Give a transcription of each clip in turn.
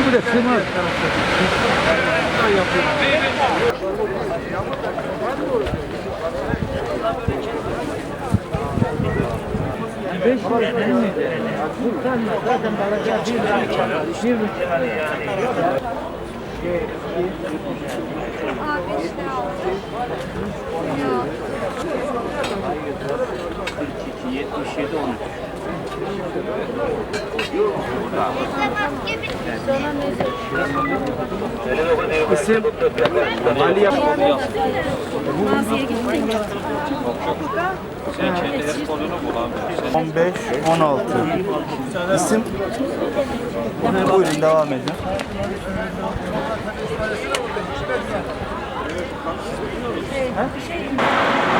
Bu bile sığmaz. Beş yıl değil mi? Kurtarma zaten balaca bir buçuk. Bir buçuk. Abi işte aldım. Ya. 77 10. İsim Ali Yap. Maziye gittim. 15, 16. İsim? Buyurun devam edin. Bir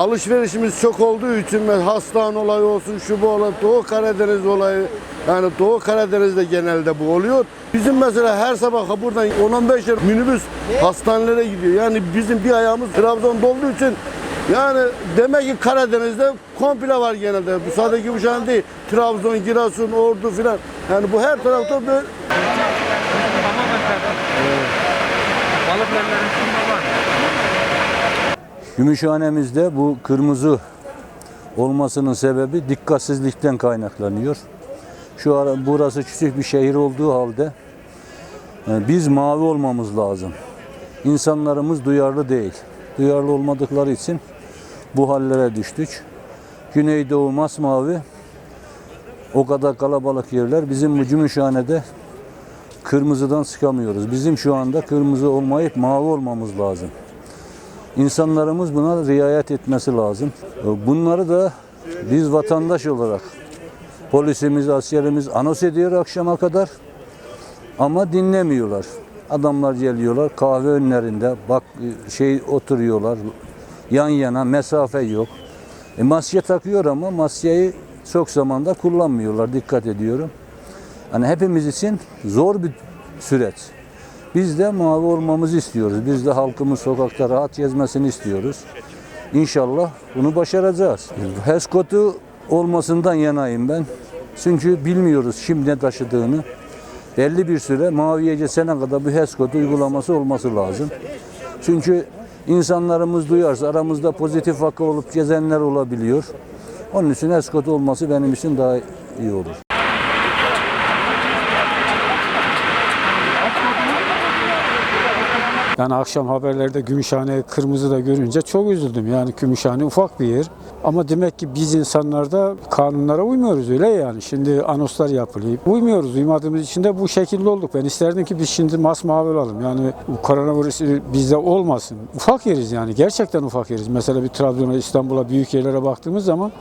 alışverişimiz çok olduğu için ve hastane olayı olsun, şu bu olay, Doğu Karadeniz olayı, yani Doğu Karadeniz'de genelde bu oluyor. Bizim mesela her sabah buradan 10-15 yer minibüs hastanelere gidiyor. Yani bizim bir ayağımız Trabzon'da olduğu için yani demek ki Karadeniz'de komple var genelde. Bu sadece Gümüşhane değil. Trabzon, Giresun, Ordu filan. Yani bu her tarafta böyle var. Gümüşhanemizde bu kırmızı olmasının sebebi dikkatsizlikten kaynaklanıyor. Şu ara burası küçük bir şehir olduğu halde e, biz mavi olmamız lazım. İnsanlarımız duyarlı değil. Duyarlı olmadıkları için bu hallere düştük. Güneydoğu masmavi o kadar kalabalık yerler. Bizim bu Gümüşhane'de kırmızıdan sıkamıyoruz. Bizim şu anda kırmızı olmayıp mavi olmamız lazım. İnsanlarımız buna riayet etmesi lazım. Bunları da biz vatandaş olarak polisimiz, askerimiz anons ediyor akşama kadar ama dinlemiyorlar. Adamlar geliyorlar kahve önlerinde bak şey oturuyorlar yan yana mesafe yok. E, maske takıyor ama maskeyi çok zamanda kullanmıyorlar dikkat ediyorum. Hani hepimiz için zor bir süreç. Biz de mavi olmamızı istiyoruz. Biz de halkımız sokakta rahat gezmesini istiyoruz. İnşallah bunu başaracağız. HESKOT'u olmasından yanayım ben. Çünkü bilmiyoruz kim ne taşıdığını. Belli bir süre maviye geçene kadar bu HESKOT uygulaması olması lazım. Çünkü insanlarımız duyarsa aramızda pozitif vaka olup gezenler olabiliyor. Onun için HESKOT olması benim için daha iyi olur. Yani akşam haberlerde Gümüşhane kırmızı da görünce çok üzüldüm. Yani Gümüşhane ufak bir yer. Ama demek ki biz insanlar da kanunlara uymuyoruz öyle yani. Şimdi anonslar yapılıyor. Uymuyoruz. Uymadığımız için de bu şekilde olduk. Ben isterdim ki biz şimdi masmavi olalım. Yani koronavirüs bizde olmasın. Ufak yeriz yani. Gerçekten ufak yeriz. Mesela bir Trabzon'a, İstanbul'a, büyük yerlere baktığımız zaman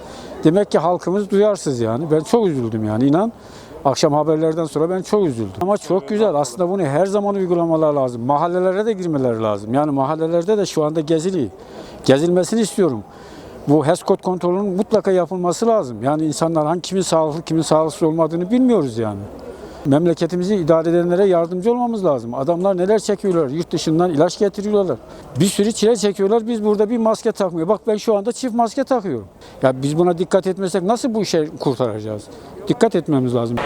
demek ki halkımız duyarsız yani. Ben çok üzüldüm yani inan. Akşam haberlerden sonra ben çok üzüldüm. Ama çok güzel. Aslında bunu her zaman uygulamalar lazım. Mahallelere de girmeleri lazım. Yani mahallelerde de şu anda geziliyor. Gezilmesini istiyorum. Bu HESKOT kontrolünün mutlaka yapılması lazım. Yani insanlar hangi kimin sağlıklı kimin sağlıksız olmadığını bilmiyoruz yani. Memleketimizi idare edenlere yardımcı olmamız lazım. Adamlar neler çekiyorlar? Yurt dışından ilaç getiriyorlar. Bir sürü çile çekiyorlar. Biz burada bir maske takmıyor. Bak ben şu anda çift maske takıyorum. Ya biz buna dikkat etmesek nasıl bu işi kurtaracağız? Dikkat etmemiz lazım.